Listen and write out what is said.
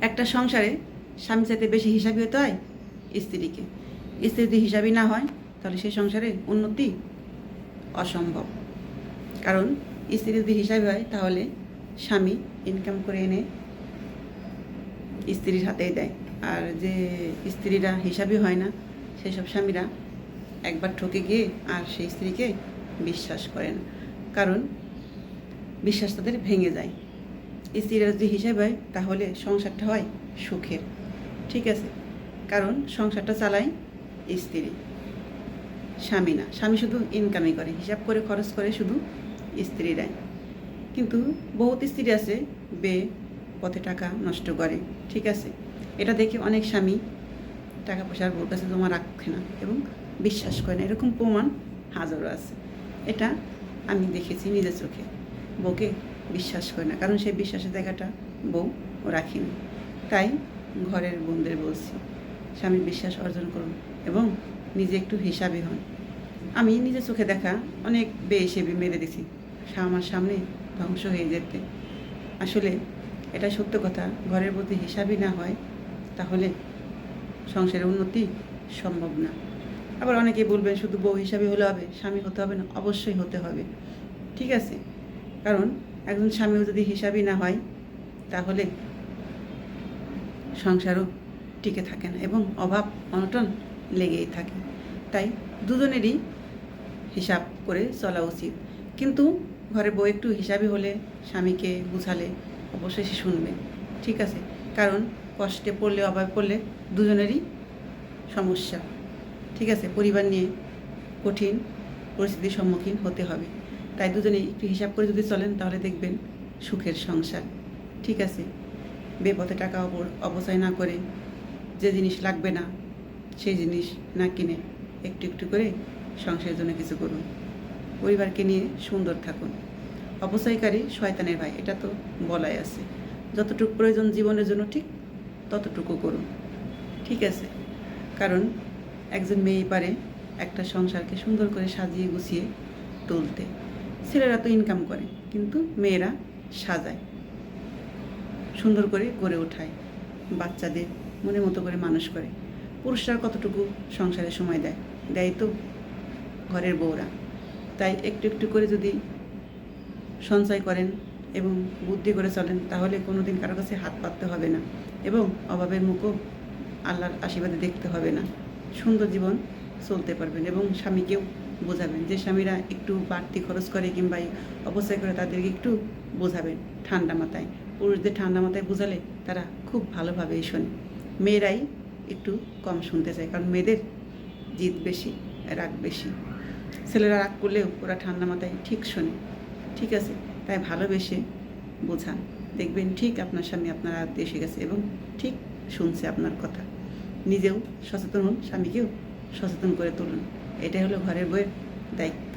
একটা সংসারে স্বামী চাইতে বেশি হিসাবি হতে হয় স্ত্রীকে। স্ত্রী যদি হিসাবই না হয়, তাহলে সেই সংসারে উন্নতি অসম্ভব। কারণ স্ত্রী যদি হিসাবি হয়, তাহলে স্বামী ইনকাম করে এনে স্ত্রীর হাতেই দেয়। আর যে স্ত্রীরা হিসাবই হয় না সেসব স্বামীরা একবার ঠকে গিয়ে আর সেই স্ত্রীকে বিশ্বাস করে না। কারণ বিশ্বাস তাদের ভেঙে যায়। স্ত্রীরা যদি হিসাব হয়, তাহলে সংসারটা হয় সুখের। ঠিক আছে? কারণ সংসারটা চালায় স্ত্রী। স্বামী না। স্বামী শুধু ইনকামই করে। হিসাব করে খরচ করে শুধু স্ত্রীরাই। কিন্তু বহুত স্ত্রী আছে, বে পথে টাকা নষ্ট করে। ঠিক আছে? এটা দেখে অনেক স্বামী টাকা পয়সার বউর কাছে জমা রাখে না এবং বিশ্বাস করে না। এরকম প্রমাণ হাজারও আছে। এটা আমি দেখেছি নিজের চোখে। বউকে বিশ্বাস করে না। কারণ সেই বিশ্বাসের জায়গাটা বউ রাখিনি। তাই ঘরের বোনদের বলছি, স্বামীর বিশ্বাস অর্জন করুন এবং নিজে একটু হিসাবে হন। আমি নিজের চোখে দেখা অনেক বেশি মেরে দিছি। আমার সামনে ধ্বংস হয়ে যেতে। আসলে এটা সত্য কথা। ঘরের প্রতি হিসাবই না হয় তাহলে সংসারের উন্নতি সম্ভব না। আবার অনেকে বলবেন, শুধু বউ হিসাবে হলে হবে, স্বামী হতে হবে না? অবশ্যই হতে হবে। ঠিক আছে। কারণ একজন স্বামীও যদি হিসাবই না হয়, তাহলে সংসারও টিকে থাকে না এবং অভাব, অনটন লেগেই থাকে। তাই দুজনেরই হিসাব করে চলা উচিত। কিন্তু ঘরে বউ একটু হিসাবই হলে স্বামীকে বুঝালে অবশ্যই সে শুনবে, ঠিক আছে? কারণ কষ্টে পড়লে, অভাবে পড়লে দুজনেরই সমস্যা, ঠিক আছে? পরিবার নিয়ে কঠিন পরিস্থিতির সম্মুখীন হতে হবে। তাই দুজনেই একটু হিসাব করে যদি চলেন তাহলে দেখবেন সুখের সংসার। ঠিক আছে? বেপথে টাকা অপ- অপচয় না করে যে জিনিস লাগবে না, সেই জিনিস না কিনে একটু একটু করে সংসারের জন্য কিছু করুন। পরিবারকে নিয়ে সুন্দর থাকুন। অপচয়কারী শয়তানের ভাই, এটা তো বলাই আছে। যতটুকু প্রয়োজন জীবনের জন্য ঠিক ততটুকু করুন। ঠিক আছে? কারণ একজন মেয়ে পারে একটা সংসারকে সুন্দর করে সাজিয়ে গুছিয়ে তুলতে। ছেলেরা তো ইনকাম করে, কিন্তু মেয়েরা সাজায়, সুন্দর করে গড়ে ওঠায়, বাচ্চাদের মনের মতো করে মানুষ করে। পুরুষরা কতটুকু সংসারে সময় দেয়? দেয় তো ঘরের বউরা। তাই একটু একটু করে যদি সঞ্চয় করেন এবং বুদ্ধি করে চলেন, তাহলে কোনো দিন কারও কাছে হাত পাততে হবে না এবং অভাবের মুখও আল্লাহর আশীর্বাদে দেখতে হবে না। সুন্দর জীবন চলতে পারবেন এবং স্বামীকেও বোঝাবেন যে স্বামীরা একটু বাড়তি খরচ করে কিংবা অপচয় করে তাদেরকে একটু বোঝাবেন ঠান্ডা মাথায়। পুরুষদের ঠান্ডা মাথায় বোঝালে তারা খুব ভালোভাবেই শোনে। মেয়েরাই একটু কম শুনতে চায় কারণ মেয়েদের জিদ বেশি, রাগ বেশি। ছেলেরা রাগ করলেও ওরা ঠান্ডা মাথায় ঠিক শোনে। ঠিক আছে, তাই ভালোবেসে বোঝান। দেখবেন ঠিক আপনার স্বামী আপনার আয়ত্তে এসে গেছে এবং ঠিক শুনছে আপনার কথা। নিজেও সচেতন হন, স্বামীকেও সচেতন করে তুলুন। এটাই হলো ঘরের বইয়ের দায়িত্ব।